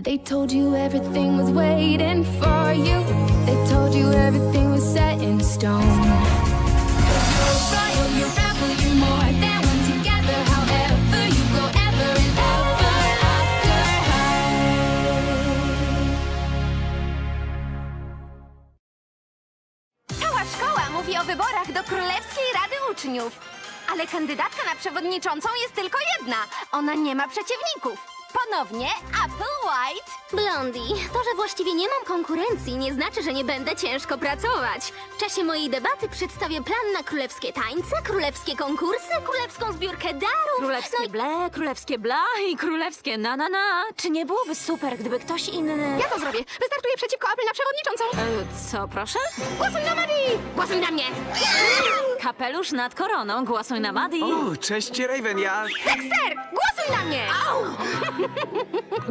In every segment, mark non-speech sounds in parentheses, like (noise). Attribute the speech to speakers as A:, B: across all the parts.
A: They told you everything was waiting for you. They told you everything was set in stone.
B: Cała szkoła mówi o wyborach do Królewskiej Rady Uczniów. Ale kandydatka na przewodniczącą jest tylko jedna. Ona nie ma przeciwników. Ponownie Apple White.
C: Blondie, to, że właściwie nie mam konkurencji, nie znaczy, że nie będę ciężko pracować. W czasie mojej debaty przedstawię plan na królewskie tańce, królewskie konkursy, królewską zbiórkę darów.
D: Królewskie
C: no i-
D: ble, królewskie bla i królewskie na na na. Czy nie byłoby super, gdyby ktoś inny...
B: Ja to zrobię. Wystartuję przeciwko Apple na przewodniczącą.
D: E, co, proszę?
B: Głosuj na Maddie! Głosuj na mnie!
D: Kapelusz nad koroną, głosuj na Maddie.
E: O, cześć Raven, ja...
B: Dexter! Głosuj na mnie!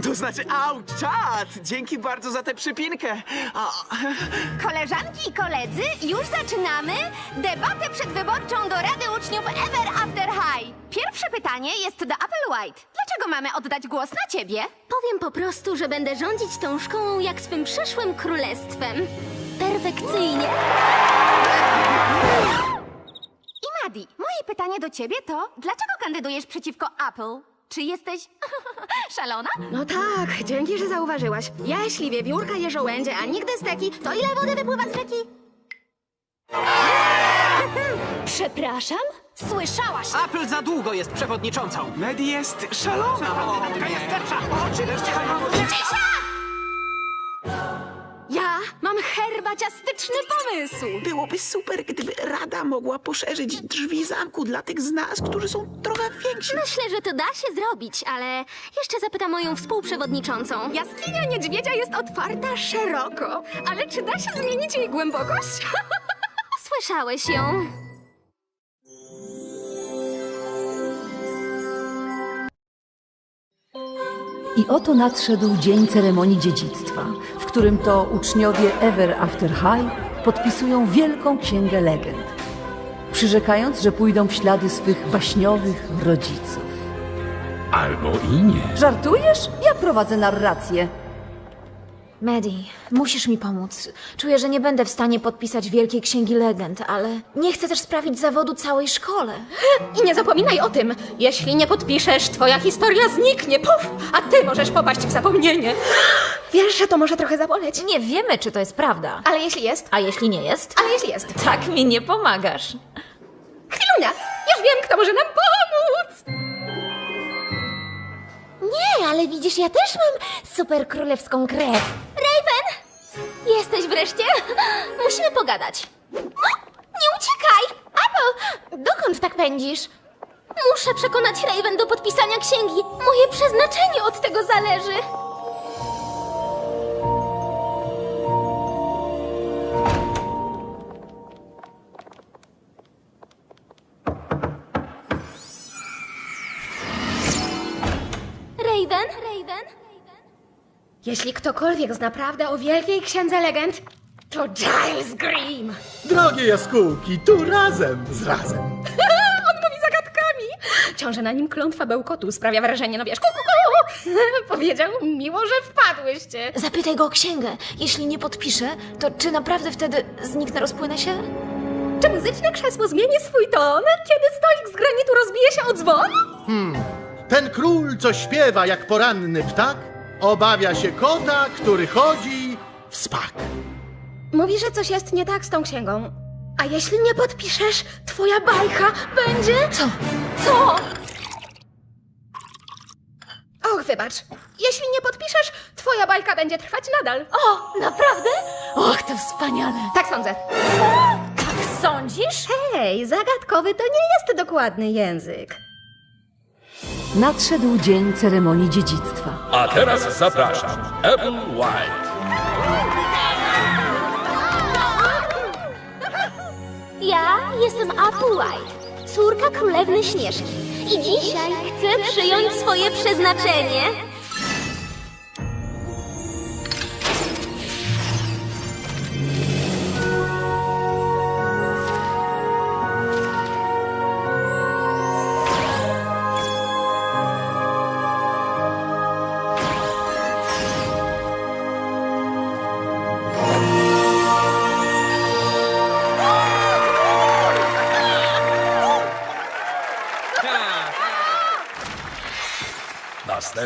E: To znaczy, au, czad! Dzięki bardzo za tę przypinkę. A,
B: Koleżanki i koledzy, już zaczynamy debatę przedwyborczą do Rady Uczniów Ever After High. Pierwsze pytanie jest do Apple White. Dlaczego mamy oddać głos na ciebie?
C: Powiem po prostu, że będę rządzić tą szkołą jak swym przyszłym królestwem. Perfekcyjnie.
B: I Maddie, moje pytanie do ciebie to, dlaczego kandydujesz przeciwko Apple? Czy jesteś (laughs) szalona?
F: No tak, dzięki, że zauważyłaś. Jeśli wiewiórka je żołędzie, a nigdy steki, to ile wody wypływa z rzeki?
C: Przepraszam?
B: Słyszałaś!
G: Apple za długo jest przewodniczącą.
E: Medi jest szalona.
G: Kandydatka jest lepsza.
F: Ja mam herbaciastyczny pomysł.
H: Byłoby super, gdyby Rada mogła poszerzyć drzwi zamku dla tych z nas, którzy są trochę więksi.
C: Myślę, że to da się zrobić, ale jeszcze zapytam moją współprzewodniczącą.
F: Jaskinia niedźwiedzia jest otwarta szeroko, ale czy da się zmienić jej głębokość? (laughs)
C: Słyszałeś ją?
I: I oto nadszedł dzień ceremonii dziedzictwa, którym to uczniowie Ever After High podpisują wielką księgę legend, przyrzekając, że pójdą w ślady swych baśniowych rodziców.
J: Albo i nie.
I: Żartujesz? Ja prowadzę narrację.
D: Maddie, musisz mi pomóc. Czuję, że nie będę w stanie podpisać Wielkiej Księgi Legend, ale nie chcę też sprawić zawodu całej szkole.
F: I nie zapominaj o tym, jeśli nie podpiszesz, twoja historia zniknie, puf, a ty możesz popaść w zapomnienie. Wiesz, że to może trochę zaboleć.
D: Nie wiemy, czy to jest prawda.
F: Ale jeśli jest,
D: A jeśli nie jest?
F: ale jeśli jest.
D: Tak mi nie pomagasz.
F: Chwilunia, już wiem, kto może nam pomóc.
C: Nie, ale widzisz, ja też mam super królewską krew. Raven! Jesteś wreszcie? Musimy pogadać. Nie uciekaj! Apple, dokąd tak pędzisz? Muszę przekonać Raven do podpisania księgi. Moje przeznaczenie od tego zależy.
F: Jeśli ktokolwiek zna prawdę o Wielkiej Księdze Legend, to Giles Grimm.
J: Drogie jaskółki, tu razem z razem. (laughs)
F: On mówi zagadkami. Ciąże na nim klątwa bełkotu, sprawia wrażenie, no wiesz, ku, ku, ku. (laughs) Powiedział, miło, że wpadłyście.
D: Zapytaj go o księgę. Jeśli nie podpiszę, to czy naprawdę wtedy zniknę, rozpłynę się?
F: Czy muzyczne krzesło zmieni swój ton, kiedy stolik z granitu rozbije się o dzwon?
J: Ten król, co śpiewa jak poranny ptak, obawia się kota, który chodzi w spak.
F: Mówi, że coś jest nie tak z tą księgą. A jeśli nie podpiszesz, twoja bajka będzie... Co? Co? Och, wybacz. Jeśli nie podpiszesz, twoja bajka będzie trwać nadal.
D: O, naprawdę? Och, to wspaniale.
F: Tak sądzę.
D: Tak sądzisz?
F: Hej, zagadkowy to nie jest dokładny język.
I: Nadszedł dzień ceremonii dziedzictwa.
J: A teraz zapraszam, Apple White.
C: Ja jestem Apple White, córka królewny Śnieżki. I dzisiaj chcę przyjąć swoje przeznaczenie.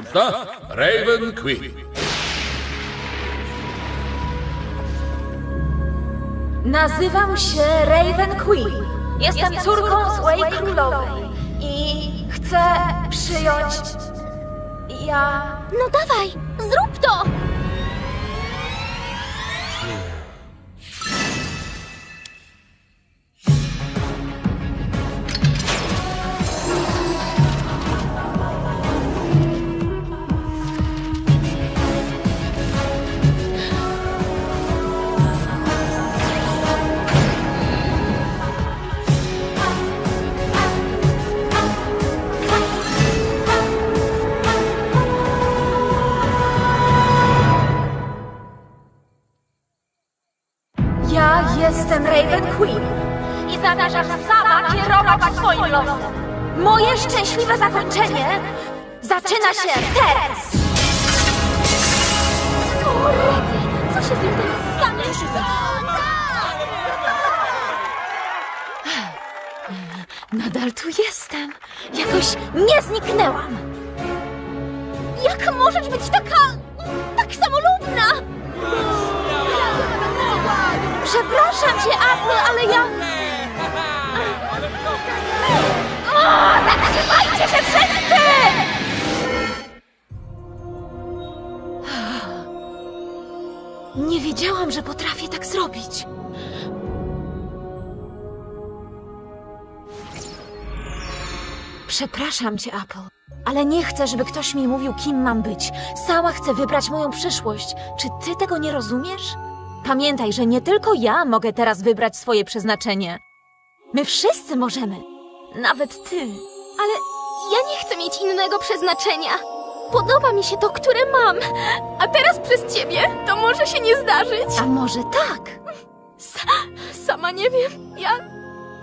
K: Następna Raven Queen.
D: Nazywam się Raven Queen. Jestem córką złej królowej i chcę przyjąć. Ja.
C: No dawaj, zrób to!
D: Jestem Raven Queen i zamierzam sama kierować swoim losem. Moje szczęśliwe zakończenie zaczyna się teraz!
C: Co się z nim teraz stanie?
D: Nadal tu jestem. Jakoś nie zniknęłam.
C: Jak możesz być taka...
D: Przepraszam cię, Apple, ale ja...
C: Zatrzymajcie się wszyscy!
D: Nie wiedziałam, że potrafię tak zrobić. Przepraszam cię, Apple, ale nie chcę, żeby ktoś mi mówił, kim mam być. Sama chcę wybrać moją przyszłość. Czy ty tego nie rozumiesz? Pamiętaj, że nie tylko ja mogę teraz wybrać swoje przeznaczenie. My wszyscy możemy. Nawet ty.
C: Ale ja nie chcę mieć innego przeznaczenia. Podoba mi się to, które mam. A teraz przez ciebie to może się nie zdarzyć.
D: A może tak?
C: Sa sama nie wiem. Ja...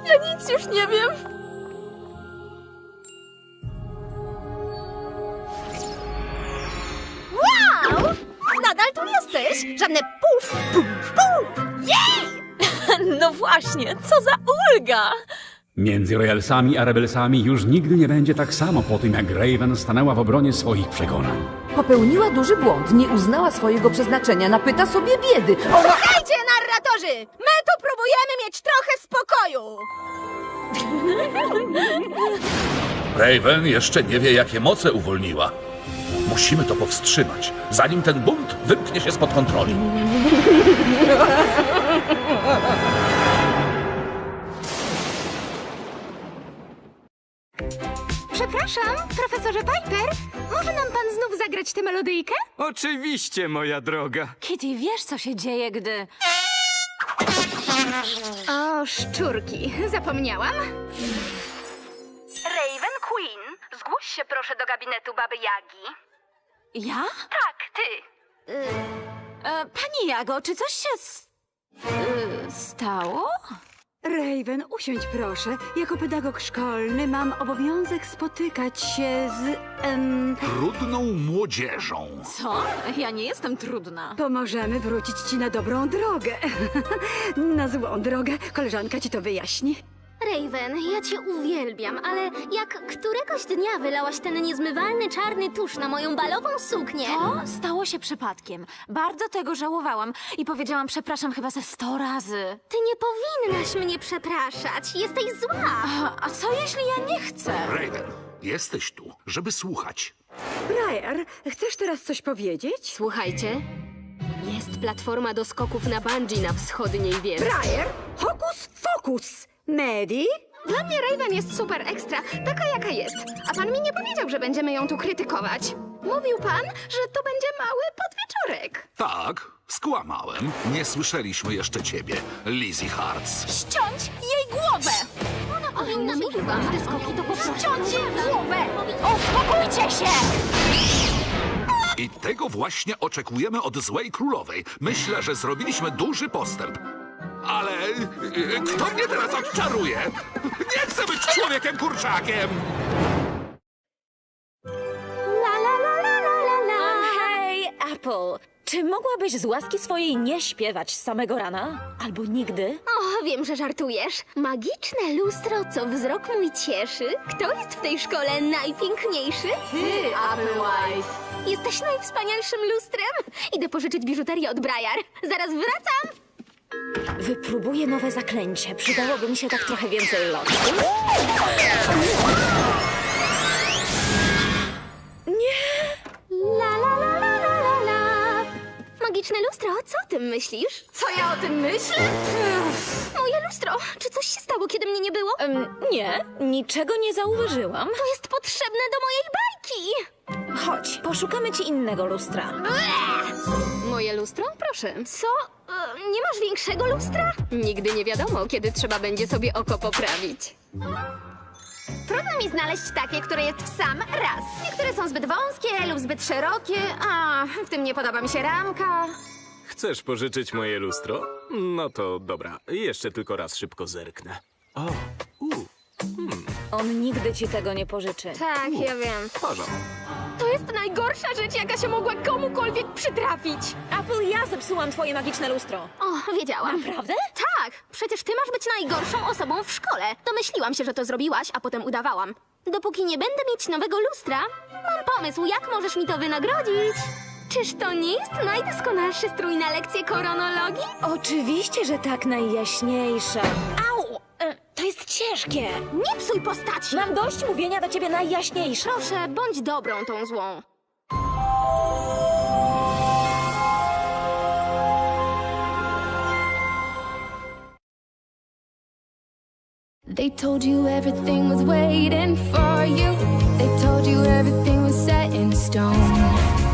C: ja nic już nie wiem. Nadal tu jesteś? Żadne puf, puf, puf! Jej! (laughs)
D: No właśnie, co za ulga!
L: Między Royalsami a Rebelsami już nigdy nie będzie tak samo po tym, jak Raven stanęła w obronie swoich przekonań.
I: Popełniła duży błąd, nie uznała swojego przeznaczenia, napyta sobie biedy.
C: Słuchajcie, narratorzy! My tu próbujemy mieć trochę spokoju!
K: Raven jeszcze nie wie, jakie moce uwolniła. Musimy to powstrzymać, zanim ten bunt wymknie się spod kontroli.
B: Przepraszam, profesorze Piper, może nam pan znów zagrać tę melodyjkę?
E: Oczywiście, moja droga.
D: Kitty, wiesz co się dzieje, gdy...
B: O, szczurki, zapomniałam.
D: Raven Queen, zgłoś się proszę do gabinetu Baby Jagi. Ja? Tak, ty. E, pani Jago, czy coś się s... y, stało?
M: Raven, usiądź proszę. Jako pedagog szkolny mam obowiązek spotykać się z. Em,
K: Trudną młodzieżą.
D: Co? Ja nie jestem trudna.
M: pomożemy wrócić ci na dobrą drogę. (laughs) na złą drogę. Koleżanka ci to wyjaśni.
C: Raven, ja cię uwielbiam, ale jak któregoś dnia wylałaś ten niezmywalny czarny tusz na moją balową suknię...
D: To stało się przypadkiem. Bardzo tego żałowałam i powiedziałam przepraszam chyba ze sto razy.
C: Ty nie powinnaś mnie przepraszać. Jesteś zła.
D: A, a co jeśli ja nie chcę?
K: Raven, jesteś tu, żeby słuchać.
M: Briar, chcesz teraz coś powiedzieć?
B: Słuchajcie, jest platforma do skoków na bungee na wschodniej wieży.
M: Briar, hokus fokus! Medi?
B: Dla mnie Raven jest super ekstra, taka jaka jest. A pan mi nie powiedział, że będziemy ją tu krytykować. Mówił pan, że to będzie mały podwieczorek.
K: Tak, skłamałem. Nie słyszeliśmy jeszcze ciebie, Lizzie Hearts.
C: Ściąć jej głowę! Ona powinna mieć wam te skoki to po prostu... Ściąć jej głowę! Uspokójcie się!
K: I tego właśnie oczekujemy od złej królowej. Myślę, że zrobiliśmy duży postęp. Ale y, kto mnie teraz odczaruje? Nie chcę być człowiekiem kurczakiem!
C: La la la la la la la.
D: Hej, Apple, Czy mogłabyś z łaski swojej nie śpiewać z samego rana? Albo nigdy?
C: O, wiem, że żartujesz. Magiczne lustro, co wzrok mój cieszy. Kto jest w tej szkole najpiękniejszy?
B: Ty, Apple White.
C: Jesteś najwspanialszym lustrem. Idę pożyczyć biżuterię od Briar. Zaraz wracam.
D: Wypróbuję nowe zaklęcie. Przydałoby mi się tak trochę więcej lotu.
C: La la la la la la la. Magiczne lustro, co o tym myślisz?
B: Co ja o tym myślę?
C: Moje lustro, czy coś się stało, kiedy mnie nie było?
D: Em, nie, niczego nie zauważyłam.
C: To jest potrzebne do mojej bajki.
D: Chodź, poszukamy ci innego lustra.
B: Moje lustro? Proszę.
C: Co? E, nie masz większego lustra?
B: Nigdy nie wiadomo, kiedy trzeba będzie sobie oko poprawić.
C: Trudno mi znaleźć takie, które jest w sam raz.
B: Niektóre są zbyt wąskie lub zbyt szerokie, a w tym nie podoba mi się ramka.
N: Chcesz pożyczyć moje lustro? No to dobra, jeszcze tylko raz szybko zerknę. O, u,
D: On nigdy ci tego nie pożyczy.
C: Tak, ja wiem.
N: porządku.
C: To jest najgorsza rzecz, jaka się mogła komukolwiek przytrafić.
D: Apple, ja zepsułam twoje magiczne lustro.
C: O, wiedziałam.
D: Naprawdę?
C: Tak, przecież ty masz być najgorszą osobą w szkole. Domyśliłam się, że to zrobiłaś, a potem udawałam. Dopóki nie będę mieć nowego lustra, mam pomysł, jak możesz mi to wynagrodzić. Czyż to nie jest najdoskonalszy strój na lekcję koronologii?
D: Oczywiście, że tak najjaśniejsza. E, To jest ciężkie.
C: Nie psuj postaci!
D: Mam dość mówienia do ciebie najjaśniejsza.
C: Proszę, bądź dobrą tą złą.
A: They told you everything was waiting for you. They told you everything was set in stone.